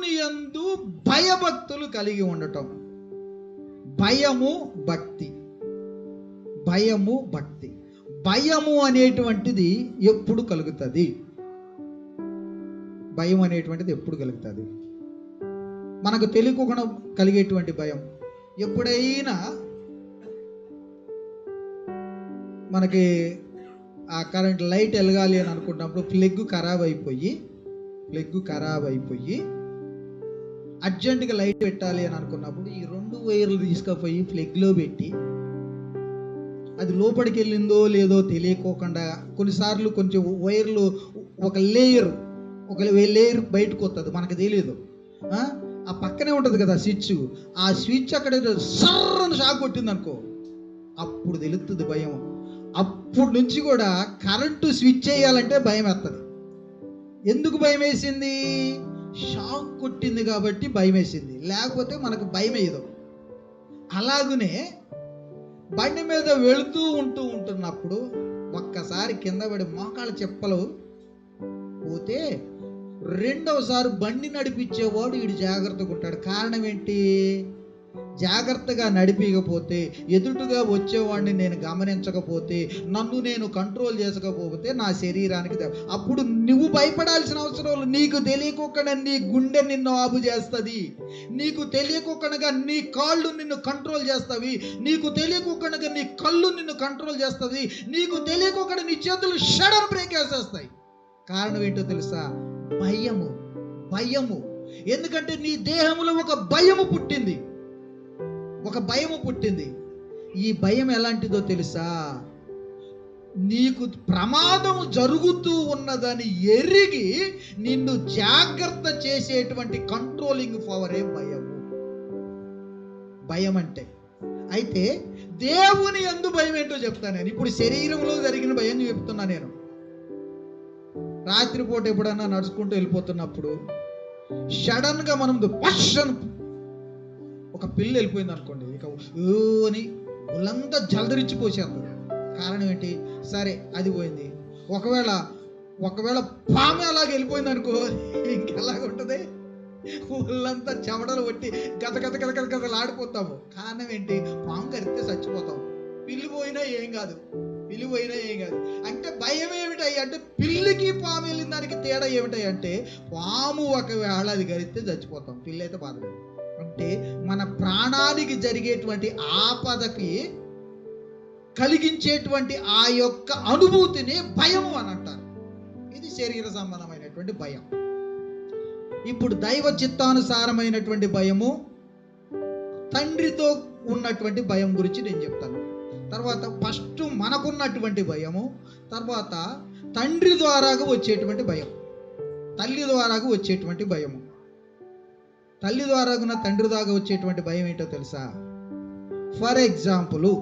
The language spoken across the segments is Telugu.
దేవుని యందు భయభక్తులు కలిగి ఉండటం. భయము భక్తి. భయము భక్తి. భయము అనేటువంటిది ఎప్పుడు కలుగుతుంది? భయం అనేటువంటిది ఎప్పుడు కలుగుతుంది? మనకు తెలియకుండా కలిగేటువంటి భయం. ఎప్పుడైనా మనకి ఆ కరెంట్ లైట్ వెలగాలి అని అనుకున్నప్పుడు ప్లెగ్ ఖరాబ్ అయిపోయి ప్లెగ్ ఖరాబ్ అయిపోయి అర్జెంటుగా లైట్ పెట్టాలి అని అనుకున్నప్పుడు ఈ రెండు వైర్లు తీసుకుపోయి ఫ్లెగ్లో పెట్టి అది లోపలికి వెళ్ళిందో లేదో తెలియకోకుండా కొన్నిసార్లు కొంచెం వైర్లు ఒక లేయర్ ఒక లేయర్ బయటకు వస్తుంది మనకు తెలియదు ఆ? ఆ పక్కనే ఉంటుంది కదా స్విచ్. ఆ స్విచ్ అక్కడ సర్రని షాక్ కొట్టింది అనుకో. అప్పుడు తెలుస్తుంది భయం. అప్పుడు నుంచి కూడా కరెంటు స్విచ్ చేయాలంటే భయం వేస్తుంది ఎందుకు భయం వేసింది? షాక్ కొట్టింది కాబట్టి భయం వేసింది లేకపోతే మనకు భయం వేయదు అలాగనే బండి మీద వెళుతూ ఉంటూ ఉంటున్నప్పుడు ఒక్కసారి కింద పడి మోకాళ్ళ చెప్పలు పోతే రెండవసారి బండి నడిపించేవాడు వీడు జాగ్రత్తగా ఉంటాడు. కారణం ఏంటి? జాగ్రత్తగా నడిపించకపోతే ఎదుటుగా వచ్చేవాడిని నేను గమనించకపోతే నన్ను నేను కంట్రోల్ చేసుకోకపోతే నా శరీరానికి అప్పుడు నువ్వు భయపడాల్సిన అవసరం నీకు తెలియకుండా నీ గుండె నిన్ను ఆపు చేస్తుంది. నీకు తెలియకుండా నీ కాళ్ళు నిన్ను కంట్రోల్ చేస్తావి. నీకు తెలియకుండా నీ కళ్ళు నిన్ను కంట్రోల్ చేస్తుంది. నీకు తెలియకుండా నీ చేతులు షడర్ బ్రేక్ వేసేస్తాయి కారణం ఏంటో తెలుసా? భయము. భయము. ఎందుకంటే నీ దేహంలో ఒక భయము పుట్టింది. ఒక భయము పుట్టింది. ఈ భయం ఎలాంటిదో తెలుసా? నీకు ప్రమాదం జరుగుతూ ఉన్నదని ఎరిగి నిన్ను జాగ్రత్త చేసేటువంటి కంట్రోలింగ్ పవరే భయము. భయం అంటే. అయితే దేవుని ఎందు భయం ఏంటో చెప్తాను నేను. ఇప్పుడు శరీరంలో జరిగిన భయం చెప్తున్నా నేను. రాత్రిపూట ఎప్పుడన్నా నడుచుకుంటూ వెళ్ళిపోతున్నప్పుడు సడన్గా మనం పషన్ ఒక పిల్లి వెళ్ళిపోయింది అనుకోండి. ఇక ఓ అని ఒళ్ళంతా జలదరించిపోసేస్తుంది కారణం ఏంటి? సరే అది పోయింది. ఒకవేళ ఒకవేళ పాము అలాగ వెళ్ళిపోయింది అనుకో ఇంకెలాగ ఉంటుంది? ఒళ్ళంతా చెమటలు కొట్టి గత గత గత గత గతలు ఆడిపోతాము. కారణం ఏంటి? పాము కరిస్తే చచ్చిపోతాము పిల్లి పోయినా ఏం కాదు. పిల్లి పోయినా ఏం కాదు. అంటే భయం ఏమిటాయి అంటే పిల్లికి పాము వెళ్ళిన దానికి తేడా ఏమిటాయి అంటే పాము ఒకవేళ అది కరిస్తే చచ్చిపోతాం. పిల్లి అయితే బాధపడదు. అంటే మన ప్రాణానికి జరిగేటువంటి ఆపదకి కలిగించేటువంటి ఆ యొక్క అనుభూతిని భయము అని అంటారు. ఇది శరీర సంబంధమైనటువంటి భయం. ఇప్పుడు దైవ చిత్తానుసారమైనటువంటి భయము తండ్రితో ఉన్నటువంటి భయం గురించి నేను చెప్తాను. తర్వాత ఫస్ట్ మనకున్నటువంటి భయము తర్వాత తండ్రి ద్వారాగా వచ్చేటువంటి భయం తల్లి ద్వారాగా వచ్చేటువంటి భయము. తల్లి ద్వారాగున్న తండ్రి దాకా వచ్చేటువంటి భయం ఏంటో తెలుసా? ఫర్ ఎగ్జాంపుల్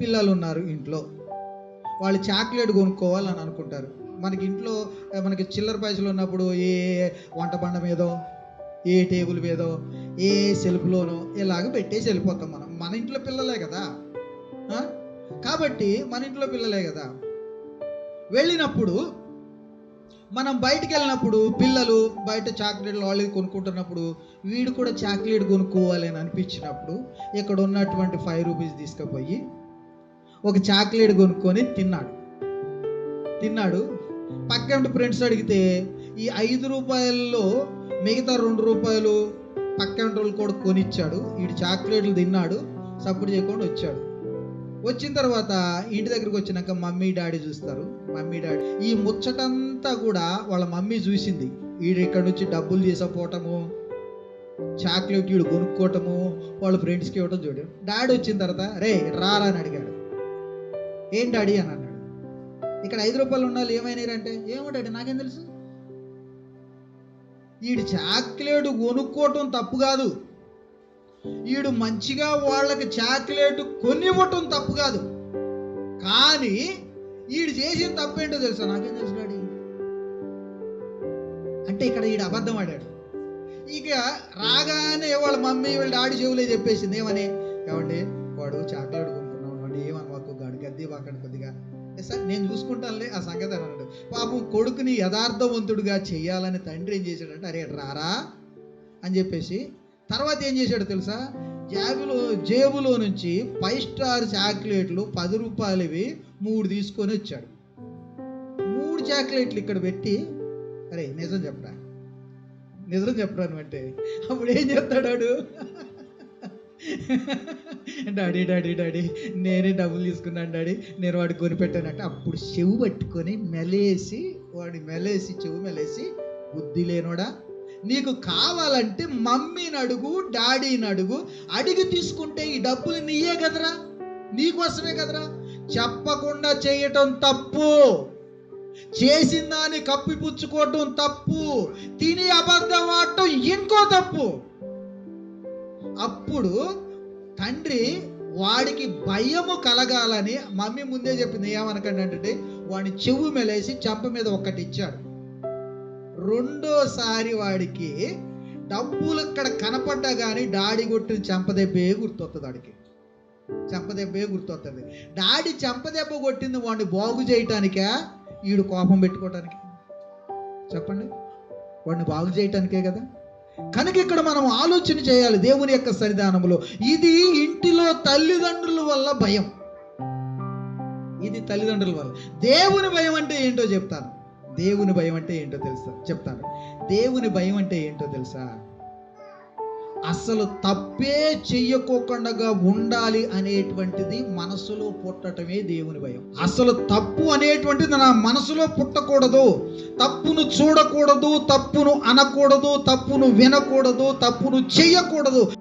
పిల్లలు ఉన్నారు ఇంట్లో. వాళ్ళు చాక్లెట్ కొనుక్కోవాలని అనుకుంటారు. మనకి ఇంట్లో మనకి చిల్లర పైసలు ఉన్నప్పుడు ఏ వంట బండ మీదో ఏ టేబుల్ మీదో ఏ సెల్ఫ్లోనో ఇలాగ పెట్టేసి వెళ్ళిపోతాం మనం. మన ఇంట్లో పిల్లలే కదా? కాబట్టి మన ఇంట్లో పిల్లలే కదా? వెళ్ళినప్పుడు మనం బయటికి వెళ్ళినప్పుడు పిల్లలు బయట చాక్లెట్లు వాళ్ళు కొనుక్కుంటున్నప్పుడు వీడు కూడా చాక్లెట్ కొనుక్కోవాలి అని అనిపించినప్పుడు ఇక్కడ ఉన్నటువంటి ఫైవ్ రూపీస్ తీసుకుపోయి ఒక చాక్లెట్ కొనుక్కొని తిన్నాడు. తిన్నాడు. పక్కన ఫ్రెండ్స్ అడిగితే ఈ ఐదు రూపాయల్లో మిగతా రెండు రూపాయలు పక్కన వాళ్ళు కూడా కొనిచ్చాడు. వీడు చాక్లెట్లు తిన్నాడు సపోర్ట్ చేయకుండా వచ్చాడు. వచ్చిన తర్వాత ఇంటి దగ్గరికి వచ్చినాక మమ్మీ డాడీ చూస్తారు. మమ్మీ డాడీ ఈ ముచ్చటంతా కూడా వాళ్ళ మమ్మీ చూసింది. వీడు ఇక్కడ నుంచి డబ్బులు తీసుకుపోవటము చాక్లెట్ వీడు కొనుక్కోవటము వాళ్ళ ఫ్రెండ్స్కి ఇవ్వటం చూడు. డాడీ వచ్చిన తర్వాత రే రారా అని అడిగాడు. ఏం డాడీ అని అన్నాడు. ఇక్కడ ఐదు రూపాయలు ఉండాలి ఏమైనారంటే ఏమో డాడీ నాకేం తెలుసు? వీడు చాక్లెట్ కొనుక్కోవటం తప్పు కాదు. వీడు మంచిగా వాళ్ళకి చాక్లెట్ కొనివ్వటం తప్పు కాదు. కానీ వీడు చేసిన తప్పేంటో తెలుసా? నాకేం తెలుసు అంటే ఇక్కడ వీడు అబద్ధం ఆడాడు. ఇక రాగానే వాళ్ళ మమ్మీ వీళ్ళ డాడీ చెవులే చెప్పేసింది. ఏమని? ఏమండి వాడు చాక్లెట్ కొనుక్కున్నాడు వాడు గాడు గద్దీ వాకండి కొద్దిగా. సార్ నేను చూసుకుంటానులే ఆ సంగతి అన్నాడు. పాపం కొడుకుని యథార్థవంతుడుగా చేయాలని తండ్రి ఏం చేశాడంటే అరే రారా అని చెప్పేసి తర్వాత ఏం చేశాడు తెలుసా? జాబులో జేబులో నుంచి ఫైవ్ స్టార్ చాక్లెట్లు పది రూపాయలవి మూడు తీసుకొని వచ్చాడు. మూడు చాక్లెట్లు ఇక్కడ పెట్టి అరే నిజం చెప్పరా? నిజం చెప్పరాను అంటే? అప్పుడు ఏం చెప్తాడాడు డాడీ డాడీ డాడీ నేనే డబ్బులు తీసుకున్నాను డాడీ నేను వాడికి కొనిపెట్టానంటే. అప్పుడు చెవు పట్టుకొని మెలేసి వాడి మెలేసి చెవు మెలేసి బుద్ధి లేనోడా? నీకు కావాలంటే మమ్మీని అడుగు డాడీని అడుగు అడిగి తీసుకుంటే ఈ డబ్బులు నీయే కదరా? నీకోసమే కదరా? చెప్పకుండా చేయటం తప్పు. చేసిన దాన్ని కప్పిపుచ్చుకోవటం తప్పు. తిని అబద్ధం ఆడటం ఇంకో తప్పు. అప్పుడు తండ్రి వాడికి భయము కలగాలని మమ్మీ ముందే చెప్పింది. ఏమనకండి అంటే వాడిని చెవు మెలేసి చెంప మీద ఒక్కటి ఇచ్చాడు. రెండోసారి వాడికి డబ్బులు ఇక్కడ కనపడ్డా కానీ డాడీ కొట్టిన చెంపదెబ్బే గుర్తొస్తుంది వాడికి చెంపదెబ్బే గుర్తొస్తుంది డాడీ చెంపదెబ్బ కొట్టింది వాడిని బాగు చేయటానికా? వీడు కోపం పెట్టుకోవటానికి చెప్పండి. వాడిని బాగు చేయటానికే కదా? కనుక ఇక్కడ మనం ఆలోచన చేయాలి దేవుని యొక్క సన్నిధానంలో ఇది ఇంటిలో తల్లిదండ్రుల వల్ల భయం. ఇది తల్లిదండ్రుల వల్ల. దేవుని భయం అంటే ఏంటో చెప్తాను. దేవుని భయం అంటే ఏంటో తెలుసా? చెప్తాను. దేవుని భయం అంటే ఏంటో తెలుసా? అసలు తప్పే చెయ్యకోకుండా ఉండాలి అనేటువంటిది మనసులో పుట్టటమే దేవుని భయం. అసలు తప్పు అనేటువంటిది నా మనసులో పుట్టకూడదు. తప్పును చూడకూడదు తప్పును అనకూడదు తప్పును వినకూడదు తప్పును చెయ్యకూడదు.